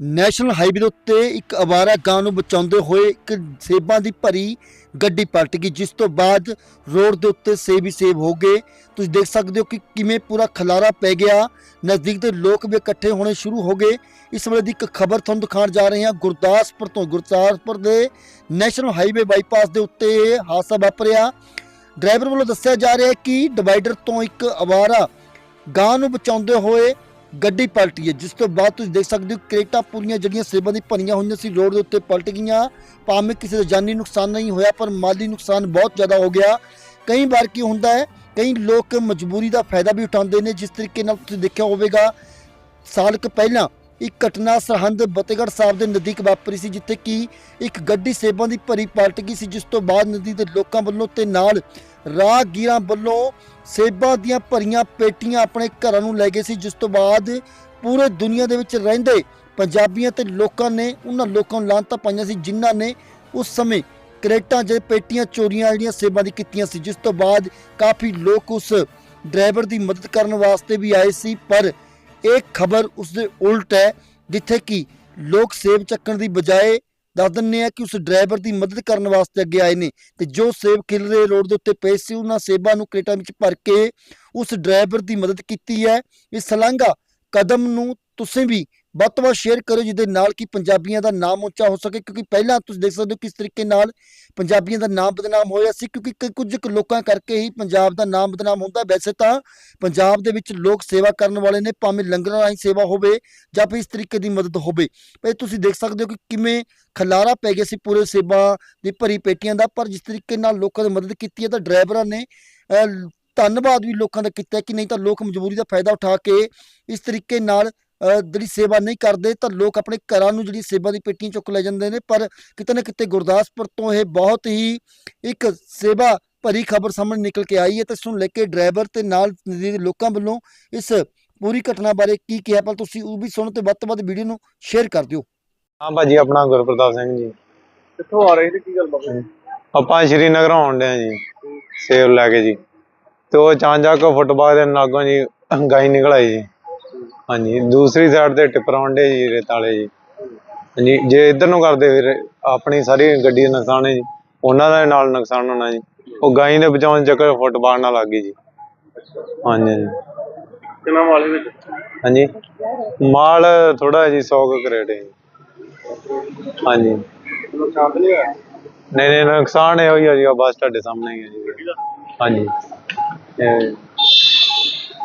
National highway ਦੇ ਉੱਤੇ ਇੱਕ ਅਵਾਰਾ ਗਾਂ ਨੂੰ ਬਚਾਉਂਦੇ ਹੋਏ ਇੱਕ ਸੇਬਾਂ ਦੀ ਭਰੀ ਗੱਡੀ ਪਲਟ ਗਈ, ਜਿਸ ਤੋਂ ਬਾਅਦ ਰੋਡ ਦੇ ਉੱਤੇ ਸੇਬ ਹੀ ਸੇਬ ਹੋ ਗਏ। ਤੁਸੀਂ ਦੇਖ ਸਕਦੇ ਹੋ ਕਿ ਕਿਵੇਂ ਪੂਰਾ ਖਲਾਰਾ ਪੈ ਗਿਆ। ਨਜ਼ਦੀਕ ਦੇ ਲੋਕ ਵੀ ਇਕੱਠੇ ਹੋਣੇ ਸ਼ੁਰੂ ਹੋ ਗਏ। ਇਸ ਵੇਲੇ ਦੀ ਇੱਕ ਖਬਰ ਤੁਹਾਨੂੰ ਦਿਖਾਉਣ ਜਾ ਰਹੇ ਹਾਂ। ਗੁਰਦਾਸਪੁਰ ਤੋਂ ਗੁਰਦਾਸਪੁਰ ਦੇ ਨੈਸ਼ਨਲ ਹਾਈਵੇ ਬਾਈਪਾਸ ਦੇ ਉੱਤੇ ਇਹ ਹਾਦਸਾ ਵਾਪਰਿਆ। ਡਰਾਈਵਰ ਵੱਲੋਂ ਦੱਸਿਆ ਜਾ ਰਿਹਾ ਹੈ ਕਿ ਡਿਵਾਈਡਰ ਤੋਂ ਇੱਕ ਅਵਾਰਾ ਗਾਂ ਨੂੰ ਬਚਾਉਂਦੇ ਹੋਏ ਗੱਡੀ ਪਲਟੀ ਹੈ। ਜਿਸ ਤੋਂ ਬਾਅਦ ਤੁਸੀਂ ਦੇਖ ਸਕਦੇ ਹੋ ਕ੍ਰੇਟਾਂ ਪੂਰੀਆਂ ਜਿਹੜੀਆਂ ਸੇਬਾਂ ਦੀ ਭਰੀਆਂ ਹੋਈਆਂ ਸੀ, ਰੋਡ ਦੇ ਉੱਤੇ ਪਲਟ ਗਈਆਂ। ਭਾਵੇਂ ਕਿਸੇ ਦਾ ਜਾਨੀ ਨੁਕਸਾਨ ਨਹੀਂ ਹੋਇਆ, ਪਰ ਮਾਲੀ ਨੁਕਸਾਨ ਬਹੁਤ ਜ਼ਿਆਦਾ ਹੋ ਗਿਆ। ਕਈ ਵਾਰ ਕੀ ਹੁੰਦਾ ਹੈ, ਕਈ ਲੋਕ ਮਜਬੂਰੀ ਦਾ ਫਾਇਦਾ ਵੀ ਉਠਾਉਂਦੇ ਨੇ। ਜਿਸ ਤਰੀਕੇ ਨਾਲ ਤੁਸੀਂ ਦੇਖਿਆ ਹੋਵੇਗਾ, ਸਾਲ ਕੁ ਪਹਿਲਾਂ ਇੱਕ ਘਟਨਾ ਸਰਹੰਦ ਫਤਿਹਗੜ੍ਹ ਸਾਹਿਬ ਦੇ ਨਜ਼ਦੀਕ ਵਾਪਰੀ ਸੀ, ਜਿੱਥੇ ਕਿ ਇੱਕ ਗੱਡੀ ਸੇਬਾਂ ਦੀ ਭਰੀ ਪਲਟ ਗਈ ਸੀ, ਜਿਸ ਤੋਂ ਬਾਅਦ ਨਦੀ ਦੇ ਲੋਕਾਂ ਵੱਲੋਂ ਤੇ ਨਾਲ ਰਾਹਗੀਰਾਂ ਵੱਲੋਂ ਸੇਬਾਂ ਦੀਆਂ ਭਰੀਆਂ ਪੇਟੀਆਂ ਆਪਣੇ ਘਰਾਂ ਨੂੰ ਲੈ ਗਏ ਸੀ, ਜਿਸ ਤੋਂ ਬਾਅਦ ਪੂਰੇ ਦੁਨੀਆ ਦੇ ਵਿੱਚ ਰਹਿੰਦੇ ਪੰਜਾਬੀਆਂ ਤੇ ਲੋਕਾਂ ਨੇ, ਉਹਨਾਂ ਲੋਕਾਂ ਨੂੰ ਲਾਂਤਾਂ ਪਾਈਆਂ ਸੀ, ਜਿਨ੍ਹਾਂ ਨੇ ਉਸ ਸਮੇਂ ਕਰੇਟਾਂ 'ਚ ਪੇਟੀਆਂ ਚੋਰੀਆਂ ਜਿਹੜੀਆਂ ਸੇਬਾਂ ਦੀ ਕੀਤੀਆਂ ਸੀ, ਜਿਸ ਤੋਂ ਬਾਅਦ ਕਾਫੀ ਲੋਕ ਉਸ ਡਰਾਈਵਰ ਦੀ ਮਦਦ ਕਰਨ ਵਾਸਤੇ ਵੀ ਆਏ ਸੀ, ਪਰ ਇਹ ਖਬਰ ਉਸ ਦੇ ਉਲਟ ਹੈ, ਜਿੱਥੇ ਕਿ ਲੋਕ ਸੇਬ ਚੱਕਣ ਦੀ ਬਜਾਏ ਦੱਸ ਦਿੰਦੇ ਆ ਕਿ ਉਸ ਡਰਾਈਵਰ ਦੀ ਮਦਦ ਕਰਨ ਵਾਸਤੇ ਅੱਗੇ ਆਏ ਨੇ ਤੇ ਜੋ ਸੇਬ ਖਿਲਰੇ ਰੋਡ ਦੇ ਉੱਤੇ ਪਏ ਸੀ, ਉਹਨਾਂ ਸੇਬਾਂ ਨੂੰ ਕ੍ਰੇਟਾਂ ਵਿੱਚ ਭਰ ਕੇ ਉਸ ਡਰਾਈਵਰ ਦੀ ਮਦਦ ਕੀਤੀ ਹੈ। ਇਸ ਸਲਾਂਗਾ ਕਦਮ ਨੂੰ ਤੁਸੀਂ ਵੀ ਵੱਧ ਤੋਂ ਵੱਧ ਸ਼ੇਅਰ ਕਰੋ ਜਿਹਦੇ ਨਾਲ ਕਿ ਪੰਜਾਬੀਆਂ ਦਾ ਨਾਮ ਉੱਚਾ ਹੋ ਸਕੇ, ਕਿਉਂਕਿ ਪਹਿਲਾਂ ਤੁਸੀਂ ਦੇਖ ਸਕਦੇ ਹੋ ਕਿਸ ਤਰੀਕੇ ਨਾਲ ਪੰਜਾਬੀਆਂ ਦਾ ਨਾਮ ਬਦਨਾਮ ਹੋਇਆ ਸੀ, ਕਿਉਂਕਿ ਕੁਝ ਕੁ ਲੋਕਾਂ ਕਰਕੇ ਹੀ ਪੰਜਾਬ ਦਾ ਨਾਮ ਬਦਨਾਮ ਹੁੰਦਾ। ਵੈਸੇ ਤਾਂ ਪੰਜਾਬ ਦੇ ਵਿੱਚ ਲੋਕ ਸੇਵਾ ਕਰਨ ਵਾਲੇ ਨੇ, ਭਾਵੇਂ ਲੰਗਰਾਂ ਰਾਹੀਂ ਸੇਵਾ ਹੋਵੇ ਜਾਂ ਫਿਰ ਇਸ ਤਰੀਕੇ ਦੀ ਮਦਦ ਹੋਵੇ। ਪਰ ਤੁਸੀਂ ਦੇਖ ਸਕਦੇ ਹੋ ਕਿ ਕਿਵੇਂ ਖਲਾਰਾ ਪੈ ਗਿਆ ਸੀ ਪੂਰੇ ਸੇਵਾ ਦੀ ਭਰੀ ਪੇਟੀਆਂ ਦਾ, ਪਰ ਜਿਸ ਤਰੀਕੇ ਨਾਲ ਲੋਕਾਂ ਦੀ ਮਦਦ ਕੀਤੀ ਹੈ ਤਾਂ ਡਰਾਈਵਰਾਂ ਨੇ ਧੰਨਵਾਦ ਵੀ ਲੋਕਾਂ ਦਾ ਕੀਤਾ ਕਿ ਨਹੀਂ ਤਾਂ ਲੋਕ ਮਜਬੂਰੀ ਦਾ ਫਾਇਦਾ ਉਠਾ ਕੇ ਇਸ ਤਰੀਕੇ ਨਾਲ ਜਿਹੜੀ ਸੇਵਾ ਨਹੀਂ ਕਰਦੇ ਤਾਂ ਲੋਕ ਆਪਣੇ ਘਰਾਂ ਨੂੰ ਜਿਹੜੀ ਸੇਵਾ ਦੀ ਪੇਟੀਆਂ ਚੁੱਕ ਲੈ ਜਾਂਦੇ ਨੇ ਪਰ ਕਿਤੇ ਨਾ ਕਿਤੇ ਗੁਰਦਾਸਪੁਰ ਤੋਂ ਇਹ ਬਹੁਤ ਹੀ ਇੱਕ ਸੇਵਾ ਭਰੀ ਖਬਰ ਸਾਹਮਣੇ ਨਿਕਲ ਕੇ ਆਈ ਹੈ ਤੇ ਇਸ ਨੂੰ ਲੈ ਕੇ ਡਰਾਈਵਰ ਤੇ ਨਾਲ ਨਜ਼ਦੀਕ ਦੇ ਲੋਕਾਂ ਵੱਲੋਂ ਇਸ ਪੂਰੀ ਘਟਨਾ ਬਾਰੇ ਕੀ ਕਿਹਾ ਪਰ ਤੁਸੀਂ ਉਹ ਵੀ ਸੁਣੋ ਤੇ ਵੱਧ ਤੋਂ ਵੱਧ ਵੀਡੀਓ ਨੂੰ ਸ਼ੇਅਰ ਕਰ ਦਿਓ। ਹਾਂ ਭਾਜੀ ਆਪਣਾ ਗੁਰਪ੍ਰਤਾਪ ਸਿੰਘ ਜੀ। ਕਿੱਥੋਂ ਆ ਰਹੇ ਸੀ? ਕੀ ਗੱਲ ਬਾਬਾ ਆਪਾਂ ਸ਼੍ਰੀਨਗਰ ਆਉਣ ਡਿਆ ਜੀ ਸੇਬ ਲੈ ਕੇ ਜੀ। ਤੇ ਉਹ ਚਾਂਜਾ ਕੋ ਫੁੱਟਬਾਲ ਦੇ ਨਾਗੋਂ ਜੀ ਗਾਈ ਨਿਕਲ ਆਈ ਜੀ। ਹਾਂਜੀ ਦੂਸਰੀ ਸਾਈਡ ਤੇ ਟਿੱਪਰ ਆਉਂਦੇ ਜੀ ਰੇਤ ਵਾਲੇ ਜੀ। ਹਾਂਜੀ ਜੇ ਇੱਧਰ ਨੂੰ ਕਰਦੇ ਫਿਰ ਆਪਣੀ ਸਾਰੀ ਗੱਡੀ ਦਾ ਨੁਕਸਾਨ ਹੈ ਜੀ। ਉਹਨਾਂ ਦਾ ਨਾਲ ਨੁਕਸਾਨ ਹੋਣਾ ਜੀ। ਉਹ ਗਾਈ ਦੇ ਬਚਾਉਣ ਚੱਕਰ ਫੁੱਟਬਾਲ ਨਾਲ ਲੱਗ ਗਈ ਜੀ। ਹਾਂਜੀ ਹਾਂਜੀ। ਕਿੰਨਾ ਵਾਲੇ ਵਿੱਚ? ਹਾਂਜੀ ਮਾਲ ਥੋੜਾ ਜੀ 100 ਕੁ ਕਰੇਟ ਹੈ ਜੀ। ਹਾਂਜੀ। ਨੁਕਸਾਨ ਤਾਂ ਨਹੀਂ ਹੋਇਆ? ਨਹੀਂ ਨਹੀਂ ਨੁਕਸਾਨ ਇਹੋ ਹੀ ਆ ਜੀ ਆਹ ਬਸ ਤੁਹਾਡੇ ਸਾਹਮਣੇ ਹੀ ਹੈ ਜੀ। ਹਾਂਜੀ। ਇਹ